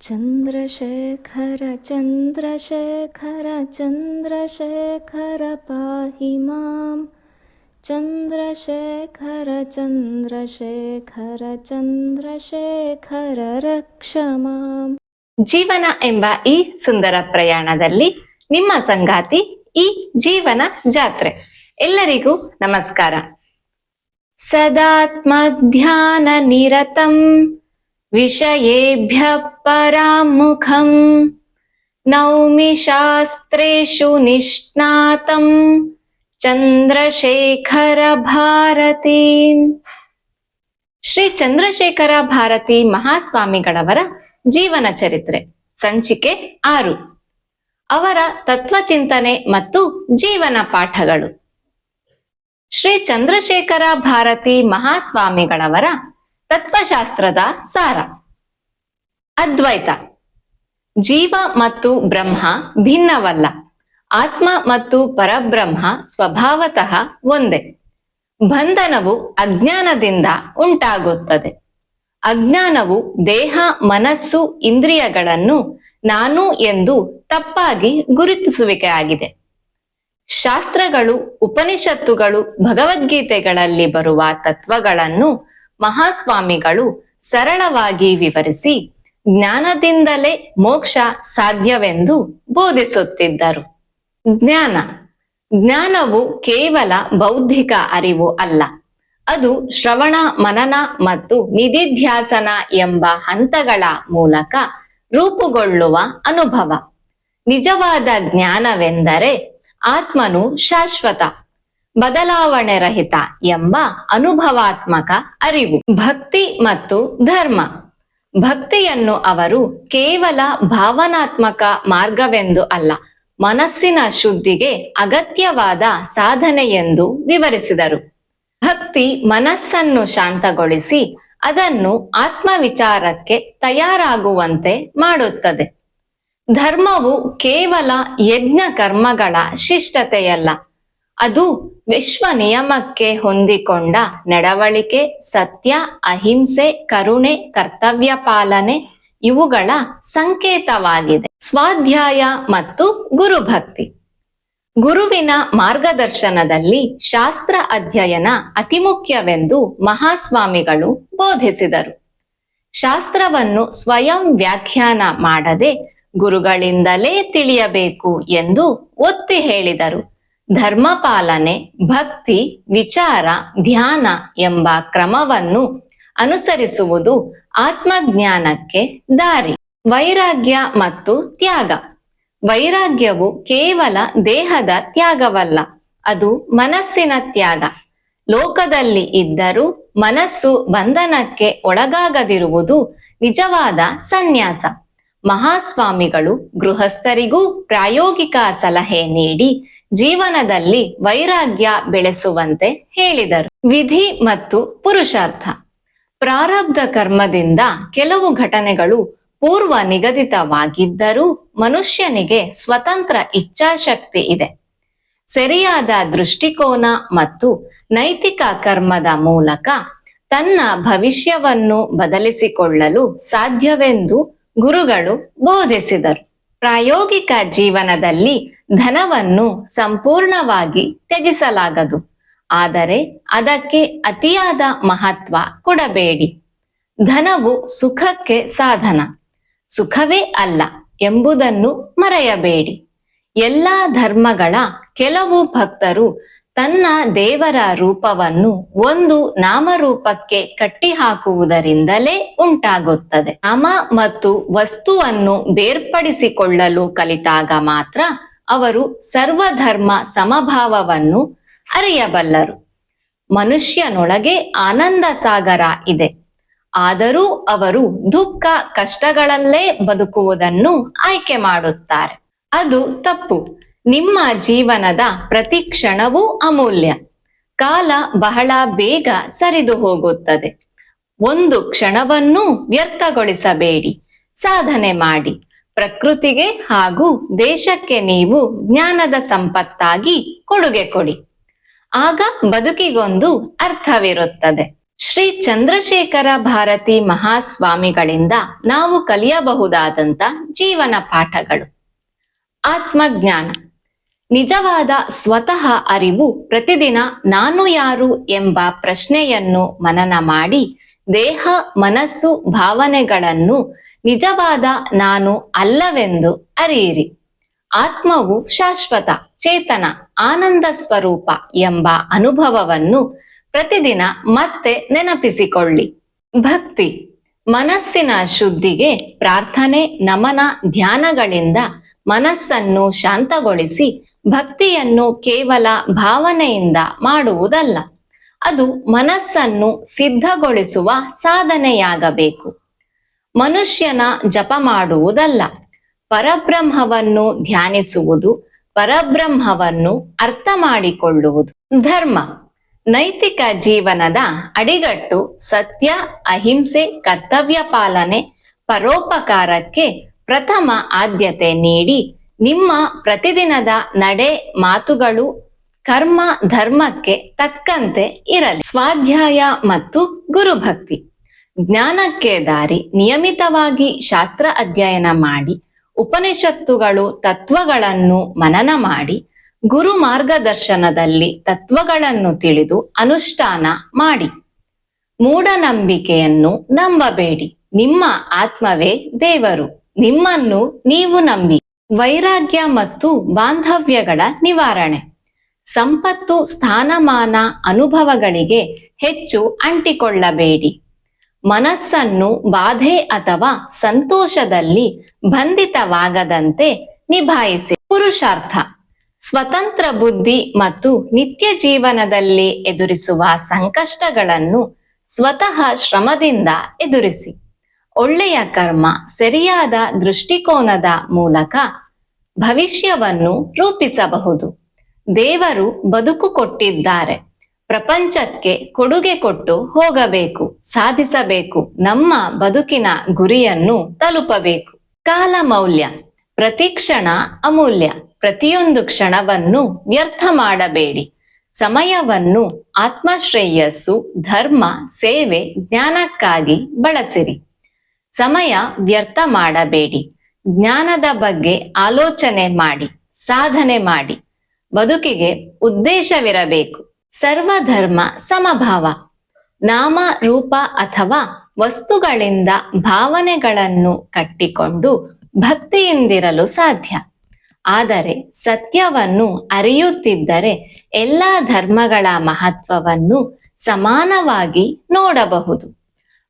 चन्द्रशेखर चन्द्रशेखर चन्द्रशेखर पाहि मां चन्द्रशेखर चन्द्रशेखर चन्द्रशेखर रक्ष माम् ಜೀವನ ಎಂಬ ಈ ಸುಂದರ ಪ್ರಯಾಣದಲ್ಲಿ ನಿಮ್ಮ ಸಂಗಾತಿ ಈ ಜೀವನ ಜಾತ್ರೆ ಎಲ್ಲರಿಗೂ ನಮಸ್ಕಾರ ಸದಾತ್ಮ ಧ್ಯಾನ ನಿರತಂ ವಿಷಯೇಭ್ಯ ಪರಾಮುಖಂ ನೌಮಿ ಶಾಸ್ತ್ರೇಷು ನಿಷ್ಣಾತಂ ಚಂದ್ರಶೇಖರ ಭಾರತಿ ಶ್ರೀ ಚಂದ್ರಶೇಖರ ಭಾರತಿ ಮಹಾಸ್ವಾಮಿಗಳವರ ಜೀವನ ಚರಿತ್ರೆ, ಸಂಚಿಕೆ ಆರು. ಅವರ ತತ್ವಚಿಂತನೆ ಮತ್ತು ಜೀವನ ಪಾಠಗಳು. ಶ್ರೀ ಚಂದ್ರಶೇಖರ ಭಾರತಿ ಮಹಾಸ್ವಾಮಿಗಳವರ ತತ್ವಶಾಸ್ತ್ರದ ಸಾರ. ಅದ್ವೈತ. ಜೀವ ಮತ್ತು ಬ್ರಹ್ಮ ಭಿನ್ನವಲ್ಲ. ಆತ್ಮ ಮತ್ತು ಪರಬ್ರಹ್ಮ ಸ್ವಭಾವತಃ ಒಂದೇ. ಬಂಧನವು ಅಜ್ಞಾನದಿಂದ ಉಂಟಾಗುತ್ತದೆ. ಅಜ್ಞಾನವು ದೇಹ, ಮನಸ್ಸು, ಇಂದ್ರಿಯಗಳನ್ನು ನಾನು ಎಂದು ತಪ್ಪಾಗಿ ಗುರುತಿಸುವಿಕೆ ಆಗಿದೆ ಶಾಸ್ತ್ರಗಳು, ಉಪನಿಷತ್ತುಗಳು, ಭಗವದ್ಗೀತೆಗಳಲ್ಲಿ ಬರುವ ತತ್ವಗಳನ್ನು ಮಹಾಸ್ವಾಮಿಗಳು ಸರಳವಾಗಿ ವಿವರಿಸಿ ಜ್ಞಾನದಿಂದಲೇ ಮೋಕ್ಷ ಸಾಧ್ಯವೆಂದು ಬೋಧಿಸುತ್ತಿದ್ದರು. ಜ್ಞಾನ. ಜ್ಞಾನವು ಕೇವಲ ಬೌದ್ಧಿಕ ಅರಿವು ಅಲ್ಲ. ಅದು ಶ್ರವಣ, ಮನನ ಮತ್ತು ನಿಧಿಧ್ಯಾಸನ ಎಂಬ ಹಂತಗಳ ಮೂಲಕ ರೂಪುಗೊಳ್ಳುವ ಅನುಭವ. ನಿಜವಾದ ಜ್ಞಾನವೆಂದರೆ ಆತ್ಮನು ಶಾಶ್ವತ ಬದಲಾವಣೆ ರಹಿತ ಎಂಬ ಅನುಭವಾತ್ಮಕ ಅರಿವು. ಭಕ್ತಿ ಮತ್ತು ಧರ್ಮ. ಭಕ್ತಿಯನ್ನು ಅವರು ಕೇವಲ ಭಾವನಾತ್ಮಕ ಮಾರ್ಗವೆಂದು ಅಲ್ಲ, ಮನಸ್ಸಿನ ಶುದ್ಧಿಗೆ ಅಗತ್ಯವಾದ ಸಾಧನೆ ಎಂದು ವಿವರಿಸಿದರು. ಭಕ್ತಿ ಮನಸ್ಸನ್ನು ಶಾಂತಗೊಳಿಸಿ ಅದನ್ನು ಆತ್ಮವಿಚಾರಕ್ಕೆ ತಯಾರಾಗುವಂತೆ ಮಾಡುತ್ತದೆ. ಧರ್ಮವು ಕೇವಲ ಯಜ್ಞ ಕರ್ಮಗಳ ಶಿಷ್ಟತೆಯಲ್ಲ ಅದು ವಿಶ್ವ ನಿಯಮಕ್ಕೆ ಹೊಂದಿಕೊಂಡ ನಡವಳಿಕೆ, ಸತ್ಯ, ಅಹಿಂಸೆ, ಕರುಣೆ, ಕರ್ತವ್ಯ ಪಾಲನೆ ಇವುಗಳ ಸಂಕೇತವಾಗಿದೆ. ಸ್ವಾಧ್ಯಾಯ ಮತ್ತು ಗುರುಭಕ್ತಿ. ಗುರುವಿನ ಮಾರ್ಗದರ್ಶನದಲ್ಲಿ ಶಾಸ್ತ್ರ ಅಧ್ಯಯನ ಅತಿ ಮುಖ್ಯವೆಂದು ಮಹಾಸ್ವಾಮಿಗಳು ಬೋಧಿಸಿದರು. ಶಾಸ್ತ್ರವನ್ನು ಸ್ವಯಂ ವ್ಯಾಖ್ಯಾನ ಮಾಡದೆ ಗುರುಗಳಿಂದಲೇ ತಿಳಿಯಬೇಕು ಎಂದು ಒತ್ತಿ ಹೇಳಿದರು. ಧರ್ಮ ಪಾಲನೆ ಭಕ್ತಿ, ವಿಚಾರ, ಧ್ಯಾನ ಎಂಬ ಕ್ರಮವನ್ನು ಅನುಸರಿಸುವುದು ಆತ್ಮಜ್ಞಾನಕ್ಕೆ ದಾರಿ. ವೈರಾಗ್ಯ ಮತ್ತು ತ್ಯಾಗ. ವೈರಾಗ್ಯವು ಕೇವಲ ದೇಹದ ತ್ಯಾಗವಲ್ಲ, ಅದು ಮನಸ್ಸಿನ ತ್ಯಾಗ. ಲೋಕದಲ್ಲಿ ಇದ್ದರೂ ಮನಸ್ಸು ಬಂಧನಕ್ಕೆ ಒಳಗಾಗದಿರುವುದು ನಿಜವಾದ ಸನ್ಯಾಸ. ಮಹಾಸ್ವಾಮಿಗಳು ಗೃಹಸ್ಥರಿಗೂ ಪ್ರಾಯೋಗಿಕ ಸಲಹೆ ನೀಡಿ ಜೀವನದಲ್ಲಿ ವೈರಾಗ್ಯ ಬೆಳೆಸುವಂತೆ ಹೇಳಿದರು. ವಿಧಿ ಮತ್ತು ಪುರುಷಾರ್ಥ. ಪ್ರಾರಬ್ಧ ಕರ್ಮದಿಂದ ಕೆಲವು ಘಟನೆಗಳು ಪೂರ್ವ ನಿಗದಿತವಾಗಿದ್ದರೂ ಮನುಷ್ಯನಿಗೆ ಸ್ವತಂತ್ರ ಇಚ್ಛಾಶಕ್ತಿ ಇದೆ. ಸರಿಯಾದ ದೃಷ್ಟಿಕೋನ ಮತ್ತು ನೈತಿಕ ಕರ್ಮದ ಮೂಲಕ ತನ್ನ ಭವಿಷ್ಯವನ್ನು ಬದಲಿಸಿಕೊಳ್ಳಲು ಸಾಧ್ಯವೆಂದು ಗುರುಗಳು ಬೋಧಿಸಿದರು. ಪ್ರಾಯೋಗಿಕ ಜೀವನದಲ್ಲಿ ಧನವನ್ನು ಸಂಪೂರ್ಣವಾಗಿ ತ್ಯಜಿಸಲಾಗದು. ಆದರೆ ಅದಕ್ಕೆ ಅತಿಯಾದ ಮಹತ್ವ ಕೊಡಬೇಡಿ. ಧನವು ಸುಖಕ್ಕೆ ಸಾಧನ. ಸುಖವೇ ಅಲ್ಲ ಎಂಬುದನ್ನು ಮರೆಯಬೇಡಿ. ಎಲ್ಲಾ ಧರ್ಮಗಳ ಕೆಲವು ಭಕ್ತರು ತನ್ನ ದೇವರ ರೂಪವನ್ನು ಒಂದು ನಾಮರೂಪಕ್ಕೆ ಕಟ್ಟಿಹಾಕುವುದರಿಂದಲೇ ಉಂಟಾಗುತ್ತದೆ. ನಾಮ ಮತ್ತು ವಸ್ತುವನ್ನು ಬೇರ್ಪಡಿಸಿಕೊಳ್ಳಲು ಕಲಿತಾಗ ಮಾತ್ರ ಅವರು ಸರ್ವಧರ್ಮ ಸಮಭಾವವನ್ನು ಅರಿಯಬಲ್ಲರು. ಮನುಷ್ಯನೊಳಗೆ ಆನಂದ ಸಾಗರ ಇದೆ. ಆದರೂ ಅವರು ದುಃಖ ಕಷ್ಟಗಳಲ್ಲೇ ಬದುಕುವುದನ್ನು ಆಯ್ಕೆ ಮಾಡುತ್ತಾರೆ. ಅದು ತಪ್ಪು. ನಿಮ್ಮ ಜೀವನದ ಪ್ರತಿ ಕ್ಷಣವೂ ಅಮೂಲ್ಯ. ಕಾಲ ಬಹಳ ಬೇಗ ಸರಿದು ಹೋಗುತ್ತದೆ. ಒಂದು ಕ್ಷಣವನ್ನೂ ವ್ಯರ್ಥಗೊಳಿಸಬೇಡಿ. ಸಾಧನೆ ಮಾಡಿ. ಪ್ರಕೃತಿಗೆ ಹಾಗೂ ದೇಶಕ್ಕೆ ನೀವು ಜ್ಞಾನದ ಸಂಪತ್ತಾಗಿ ಕೊಡುಗೆ ಕೊಡಿ. ಆಗ ಬದುಕಿಗೊಂದು ಅರ್ಥವಿರುತ್ತದೆ. ಶ್ರೀ ಚಂದ್ರಶೇಖರ ಭಾರತಿ ಮಹಾಸ್ವಾಮಿಗಳಿಂದ ನಾವು ಕಲಿಯಬಹುದಾದಂತ ಜೀವನ ಪಾಠಗಳು. ಆತ್ಮಜ್ಞಾನ. ನಿಜವಾದ ಸ್ವತಃ ಅರಿವು ಪ್ರತಿದಿನ ನಾನು ಯಾರು ಎಂಬ ಪ್ರಶ್ನೆಯನ್ನು ಮನನ ಮಾಡಿ ದೇಹ, ಮನಸ್ಸು, ಭಾವನೆಗಳನ್ನು ನಿಜವಾದ ನಾನು ಅಲ್ಲವೆಂದು ಅರಿಯಿರಿ. ಆತ್ಮವು ಶಾಶ್ವತ, ಚೇತನ, ಆನಂದ ಸ್ವರೂಪ ಎಂಬ ಅನುಭವವನ್ನು ಪ್ರತಿದಿನ ಮತ್ತೆ ನೆನಪಿಸಿಕೊಳ್ಳಿ. ಭಕ್ತಿ, ಮನಸ್ಸಿನ ಶುದ್ಧಿಗೆ ಪ್ರಾರ್ಥನೆ, ನಮನ, ಧ್ಯಾನಗಳಿಂದ ಮನಸ್ಸನ್ನು ಶಾಂತಗೊಳಿಸಿ ಭಕ್ತಿಯನ್ನು ಕೇವಲ ಭಾವನೆಯಿಂದ ಮಾಡುವುದಲ್ಲ, ಅದು ಮನಸ್ಸನ್ನು ಸಿದ್ಧಗೊಳಿಸುವ ಸಾಧನೆಯಾಗಬೇಕು. ಮನುಷ್ಯನ ಜಪ ಮಾಡುವುದಲ್ಲ, ಪರಬ್ರಹ್ಮವನ್ನು ಧ್ಯಾನಿಸುವುದು, ಪರಬ್ರಹ್ಮವನ್ನು ಅರ್ಥ ಮಾಡಿಕೊಳ್ಳುವುದು. ಧರ್ಮ, ನೈತಿಕ ಜೀವನದ ಅಡಿಗಟ್ಟು, ಸತ್ಯ, ಅಹಿಂಸೆ, ಕರ್ತವ್ಯ ಪಾಲನೆ, ಪರೋಪಕಾರಕ್ಕೆ ಪ್ರಥಮ ಆದ್ಯತೆ ನೀಡಿ ನಿಮ್ಮ ಪ್ರತಿದಿನದ ನಡೆ ಮಾತುಗಳು ಕರ್ಮ ಧರ್ಮಕ್ಕೆ ತಕ್ಕಂತೆ ಇರಲಿ. ಸ್ವಾಧ್ಯಾಯ ಮತ್ತು ಗುರುಭಕ್ತಿ. ಜ್ಞಾನಕ್ಕೆ ದಾರಿ ನಿಯಮಿತವಾಗಿ ಶಾಸ್ತ್ರ ಅಧ್ಯಯನ ಮಾಡಿ, ಉಪನಿಷತ್ತುಗಳು ತತ್ವಗಳನ್ನು ಮನನ ಮಾಡಿ, ಗುರು ಮಾರ್ಗದರ್ಶನದಲ್ಲಿ ತತ್ವಗಳನ್ನು ತಿಳಿದು ಅನುಷ್ಠಾನ ಮಾಡಿ. ಮೂಢನಂಬಿಕೆಯನ್ನು ನಂಬಬೇಡಿ. ನಿಮ್ಮ ಆತ್ಮವೇ ದೇವರು. ನಿಮ್ಮನ್ನು ನೀವು ನಂಬಿ. ವೈರಾಗ್ಯ ಮತ್ತು ಬಾಂಧವ್ಯಗಳ ನಿವಾರಣೆ. ಸಂಪತ್ತು, ಸ್ಥಾನಮಾನ, ಅನುಭವಗಳಿಗೆ ಹೆಚ್ಚು ಅಂಟಿಕೊಳ್ಳಬೇಡಿ. ಮನಸ್ಸನ್ನು ಬಾಧೆ ಅಥವಾ ಸಂತೋಷದಲ್ಲಿ ಬಂಧಿತವಾಗದಂತೆ ನಿಭಾಯಿಸಿ. ಪುರುಷಾರ್ಥ. ಸ್ವತಂತ್ರ ಬುದ್ಧಿ ಮತ್ತು ನಿತ್ಯ ಜೀವನದಲ್ಲಿ ಎದುರಿಸುವ ಸಂಕಷ್ಟಗಳನ್ನು ಸ್ವತಃ ಶ್ರಮದಿಂದ ಎದುರಿಸಿ. ಒಳ್ಳೆಯ ಕರ್ಮ, ಸರಿಯಾದ ದೃಷ್ಟಿಕೋನದ ಮೂಲಕ ಭವಿಷ್ಯವನ್ನು ರೂಪಿಸಬಹುದು. ದೇವರು ಬದುಕು ಕೊಟ್ಟಿದ್ದಾರೆ. ಪ್ರಪಂಚಕ್ಕೆ ಕೊಡುಗೆ ಕೊಟ್ಟು ಹೋಗಬೇಕು, ಸಾಧಿಸಬೇಕು. ನಮ್ಮ ಬದುಕಿನ ಗುರಿಯನ್ನು ತಲುಪಬೇಕು. ಕಾಲ ಮೌಲ್ಯ ಪ್ರತಿ ಕ್ಷಣ ಅಮೂಲ್ಯ. ಪ್ರತಿಯೊಂದು ಕ್ಷಣವನ್ನು ವ್ಯರ್ಥ ಮಾಡಬೇಡಿ. ಸಮಯವನ್ನು ಆತ್ಮಶ್ರೇಯಸ್ಸು, ಧರ್ಮ, ಸೇವೆ, ಜ್ಞಾನಕ್ಕಾಗಿ ಬಳಸಿರಿ. ಸಮಯ ವ್ಯರ್ಥ ಮಾಡಬೇಡಿ. ಜ್ಞಾನದ ಬಗ್ಗೆ ಆಲೋಚನೆ ಮಾಡಿ, ಸಾಧನೆ ಮಾಡಿ. ಬದುಕಿಗೆ ಉದ್ದೇಶವಿರಬೇಕು. ಸರ್ವಧರ್ಮ ಸಮಭಾವ. ನಾಮ, ರೂಪ ಅಥವಾ ವಸ್ತುಗಳಿಂದ ಭಾವನೆಗಳನ್ನು ಕಟ್ಟಿಕೊಂಡು ಭಕ್ತಿಯಿಂದಿರಲು ಸಾಧ್ಯ. ಆದರೆ ಸತ್ಯವನ್ನು ಅರಿಯುತ್ತಿದ್ದರೆ ಎಲ್ಲಾ ಧರ್ಮಗಳ ಮಹತ್ವವನ್ನು ಸಮಾನವಾಗಿ ನೋಡಬಹುದು.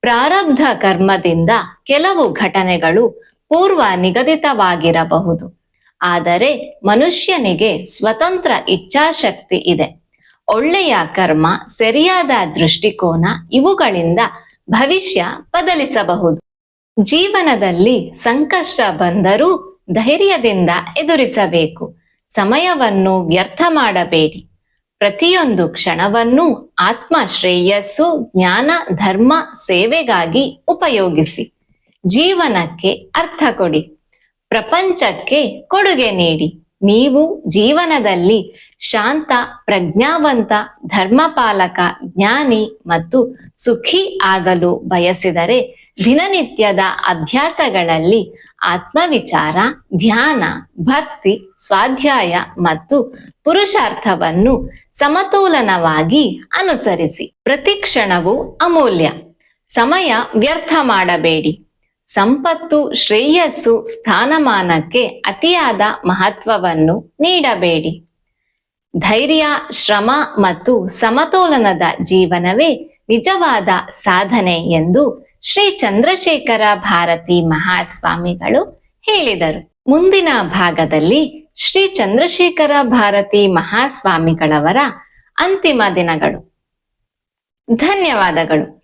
ಪ್ರಾರಬ್ಧ ಕರ್ಮದಿಂದ ಕೆಲವು ಘಟನೆಗಳು ಪೂರ್ವ ನಿಗದಿತವಾಗಿರಬಹುದು. ಆದರೆ ಮನುಷ್ಯನಿಗೆ ಸ್ವತಂತ್ರ ಇಚ್ಛಾಶಕ್ತಿ ಇದೆ. ಒಳ್ಳೆಯ ಕರ್ಮ, ಸರಿಯಾದ ದೃಷ್ಟಿಕೋನ ಇವುಗಳಿಂದ ಭವಿಷ್ಯ ಬದಲಿಸಬಹುದು. ಜೀವನದಲ್ಲಿ ಸಂಕಷ್ಟ ಬಂದರೂ ಧೈರ್ಯದಿಂದ ಎದುರಿಸಬೇಕು. ಸಮಯವನ್ನು ವ್ಯರ್ಥ ಮಾಡಬೇಡಿ. ಪ್ರತಿಯೊಂದು ಕ್ಷಣವನ್ನು ಆತ್ಮ ಶ್ರೇಯಸ್ಸು ಜ್ಞಾನ, ಧರ್ಮ, ಸೇವೆಗಾಗಿ ಉಪಯೋಗಿಸಿ. ಜೀವನಕ್ಕೆ ಅರ್ಥ ಕೊಡಿ. ಪ್ರಪಂಚಕ್ಕೆ ಕೊಡುಗೆ ನೀಡಿ. ನೀವು ಜೀವನದಲ್ಲಿ ಶಾಂತ, ಪ್ರಜ್ಞಾವಂತ, ಧರ್ಮಪಾಲಕ, ಜ್ಞಾನಿ ಮತ್ತು ಸುಖಿ ಆಗಲು ಬಯಸಿದರೆ ದಿನನಿತ್ಯದ ಅಭ್ಯಾಸಗಳಲ್ಲಿ ಆತ್ಮವಿಚಾರ, ಧ್ಯಾನ, ಭಕ್ತಿ, ಸ್ವಾಧ್ಯಾಯ ಮತ್ತು ಪುರುಷಾರ್ಥವನ್ನು ಸಮತೋಲನವಾಗಿ ಅನುಸರಿಸಿ. ಪ್ರತಿ ಕ್ಷಣವು ಅಮೂಲ್ಯ. ಸಮಯ ವ್ಯರ್ಥ ಮಾಡಬೇಡಿ. ಸಂಪತ್ತು ಶ್ರೇಯಸ್ಸು ಸ್ಥಾನಮಾನಕ್ಕೆ ಅತಿಯಾದ ಮಹತ್ವವನ್ನು ನೀಡಬೇಡಿ. ಧೈರ್ಯ, ಶ್ರಮ ಮತ್ತು ಸಮತೋಲನದ ಜೀವನವೇ ನಿಜವಾದ ಸಾಧನೆ ಎಂದು ಶ್ರೀ ಚಂದ್ರಶೇಖರ ಭಾರತಿ ಮಹಾಸ್ವಾಮಿಗಳು ಹೇಳಿದರು. ಮುಂದಿನ ಭಾಗದಲ್ಲಿ ಶ್ರೀ ಚಂದ್ರಶೇಖರ ಭಾರತಿ ಮಹಾಸ್ವಾಮಿಗಳವರ ಅಂತಿಮ ದಿನಗಳು. ಧನ್ಯವಾದಗಳು.